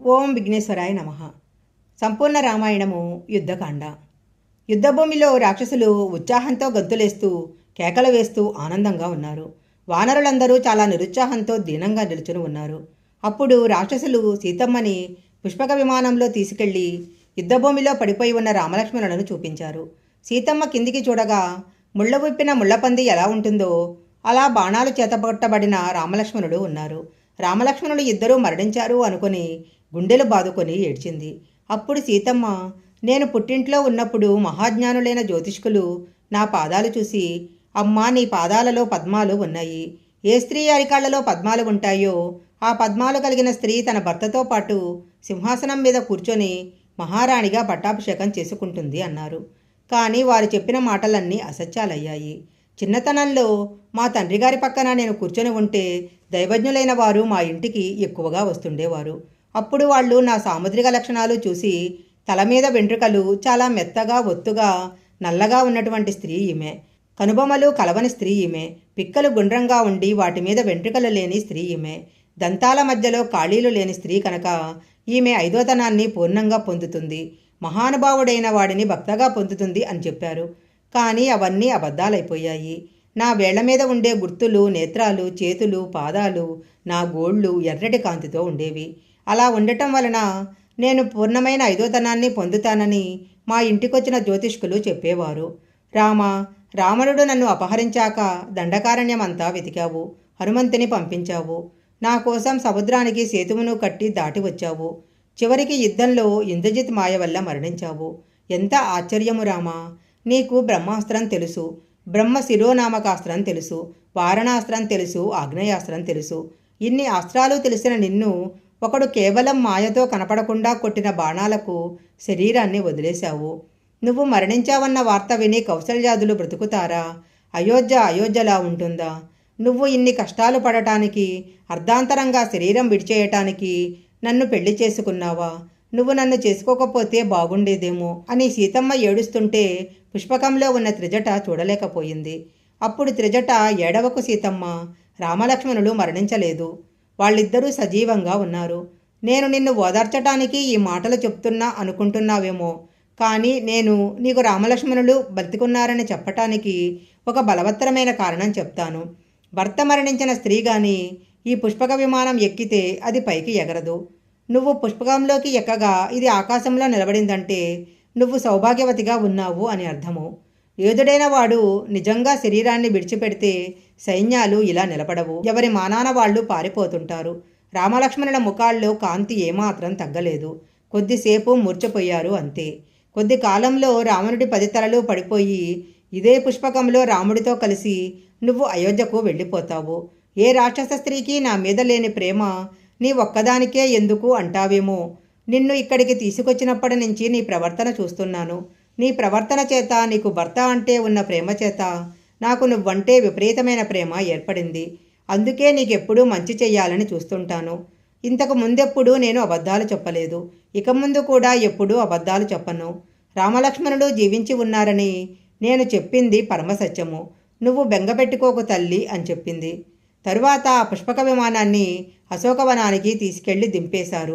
ఓం విఘ్నేశ్వరాయ నమ. సంపూర్ణ రామాయణము యుద్ధకాండ. యుద్ధభూమిలో రాక్షసులు ఉత్సాహంతో గద్దులేస్తూ కేకలు వేస్తూ ఆనందంగా ఉన్నారు. వానరులందరూ చాలా నిరుత్సాహంతో దీనంగా నిలుచుని ఉన్నారు. అప్పుడు రాక్షసులు సీతమ్మని పుష్పక విమానంలో తీసుకెళ్ళి యుద్ధభూమిలో పడిపోయి ఉన్న రామలక్ష్మణులను చూపించారు. సీతమ్మ కిందికి చూడగా ముళ్ళ విప్పిన ముళ్ళపంది ఎలా ఉంటుందో అలా బాణాలు చేతపట్టబడిన రామలక్ష్మణుడు ఉన్నారు. రామలక్ష్మణుడు ఇద్దరూ మరణించారు అనుకుని గుండెలు బాదుకొని ఏడ్చింది. అప్పుడు సీతమ్మ నేను పుట్టింట్లో ఉన్నప్పుడు మహాజ్ఞానులైన జ్యోతిష్కులు నా పాదాలు చూసి అమ్మా నీ పాదాలలో పద్మాలు ఉన్నాయి. ఏ స్త్రీ అరికాళ్ళలో పద్మాలు ఉంటాయో ఆ పద్మాలు కలిగిన స్త్రీ తన భర్తతో పాటు సింహాసనం మీద కూర్చొని మహారాణిగా పట్టాభిషేకం చేసుకుంటుంది అన్నారు. కానీ వారు చెప్పిన మాటలన్నీ అసత్యాలయ్యాయి. చిన్నతనంలో మా తండ్రి గారి పక్కన నేను కూర్చొని ఉంటే దైవజ్ఞులైన వారు మా ఇంటికి ఎక్కువగా వస్తుండేవారు. అప్పుడు వాళ్ళు నా సాముద్రిక లక్షణాలు చూసి తల మీద వెంట్రుకలు చాలా మెత్తగా ఒత్తుగా నల్లగా ఉన్నటువంటి స్త్రీ ఈమె. కనుబొమలు కలవని స్త్రీ ఈమె. పిక్కలు గుండ్రంగా ఉండి వాటి మీద వెంట్రుకలు లేని స్త్రీ ఈమె. దంతాల మధ్యలో ఖాళీలు లేని స్త్రీ కనుక ఈమె ఐదోతనాన్ని పూర్ణంగా పొందుతుంది. మహానుభావుడైన వాడిని భక్తగా పొందుతుంది అని చెప్పారు. కానీ అవన్నీ అబద్ధాలైపోయాయి. నా వేళ్ళ మీద ఉండే గుర్తులు నేత్రాలు చేతులు పాదాలు నా గోళ్ళు ఎర్రటి కాంతితో ఉండేవి. అలా ఉండటం వలన నేను పూర్ణమైన ఐదోతనాన్ని పొందుతానని మా ఇంటికొచ్చిన జ్యోతిష్కులు చెప్పేవారు. రామ రావణుడు నన్ను అపహరించాక దండకారణ్యమంతా వెతికావు హనుమంతుని పంపించావు. నా కోసం సముద్రానికి సేతువును కట్టి దాటి వచ్చావు. చివరికి యుద్ధంలో ఇంద్రజిత్ మాయ వల్ల మరణించావు. ఎంత ఆశ్చర్యము రామా! నీకు బ్రహ్మాస్త్రం తెలుసు. బ్రహ్మ శిరోనామకాస్త్రం తెలుసు. వారణాస్త్రం తెలుసు. ఆగ్నేయాస్త్రం తెలుసు. ఇన్ని అస్త్రాలు తెలిసిన నిన్ను ఒకడు కేవలం మాయతో కనపడకుండా కొట్టిన బాణాలకు శరీరాన్ని వదిలేశావు. నువ్వు మరణించావన్న వార్త విని కౌశల్యాదులు బ్రతుకుతారా? అయోధ్య అయోధ్యలా ఉంటుందా? నువ్వు ఇన్ని కష్టాలు పడటానికి అర్ధాంతరంగా శరీరం విడిచేయటానికి నన్ను పెళ్ళి చేసుకున్నావా? నువ్వు నన్ను చేసుకోకపోతే బాగుండేదేమో అని సీతమ్మ ఏడుస్తుంటే పుష్పకంలో ఉన్న త్రిజట చూడలేకపోయింది. అప్పుడు త్రిజట ఏడవకు సీతమ్మ రామలక్ష్మణులు మరణించలేదు. వాళ్ళిద్దరూ సజీవంగా ఉన్నారు. నేను నిన్ను ఓదార్చటానికి ఈ మాటలు చెప్తున్నా అనుకుంటున్నావేమో. కానీ నేను నీకు రామలక్ష్మణులు బ్రతికున్నారని చెప్పటానికి ఒక బలవత్తరమైన కారణం చెప్తాను. భర్త మరణించిన స్త్రీ గాని ఈ పుష్పక విమానం ఎక్కితే అది పైకి ఎగరదు. నువ్వు పుష్పకంలోకి ఎక్కగా ఇది ఆకాశంలో నిలబడిందంటే నువ్వు సౌభాగ్యవతిగా ఉన్నావు అని అర్థము. యోధుడైన వాడు నిజంగా శరీరాన్ని విడిచిపెడితే సైన్యాలు ఇలా నిలబడవు. ఎవరి మానాన వాళ్ళు పారిపోతుంటారు. రామలక్ష్మణుల ముఖాల్లో కాంతి ఏమాత్రం తగ్గలేదు. కొద్దిసేపు మూర్చపోయారు అంతే. కొద్ది కాలంలో రావణుడి పది తలలు పడిపోయి ఇదే పుష్పకంలో రాముడితో కలిసి నువ్వు అయోధ్యకు వెళ్ళిపోతావు. ఏ రాక్షస స్త్రీకి నా మీద లేని ప్రేమ నీ ఒక్కదానికే ఎందుకు అంటావేమో? నిన్ను ఇక్కడికి తీసుకొచ్చినప్పటి నుంచి నీ ప్రవర్తన చూస్తున్నాను. నీ ప్రవర్తన చేత నీకు భర్త అంటే ఉన్న ప్రేమ చేత నాకు నువ్వంటే విపరీతమైన ప్రేమ ఏర్పడింది. అందుకే నీకెప్పుడూ మంచి చెయ్యాలని చూస్తుంటాను. ఇంతకు ముందెప్పుడు నేను అబద్ధాలు చెప్పలేదు. ఇక ముందు కూడా ఎప్పుడూ అబద్ధాలు చెప్పను. రామలక్ష్మణుడు జీవించి ఉన్నారని నేను చెప్పింది పరమసత్యము. నువ్వు బెంగపెట్టుకోకు తల్లి అని చెప్పింది. తరువాత ఆ పుష్పక విమానాన్ని అశోకవనానికి తీసుకెళ్ళి దింపేశారు.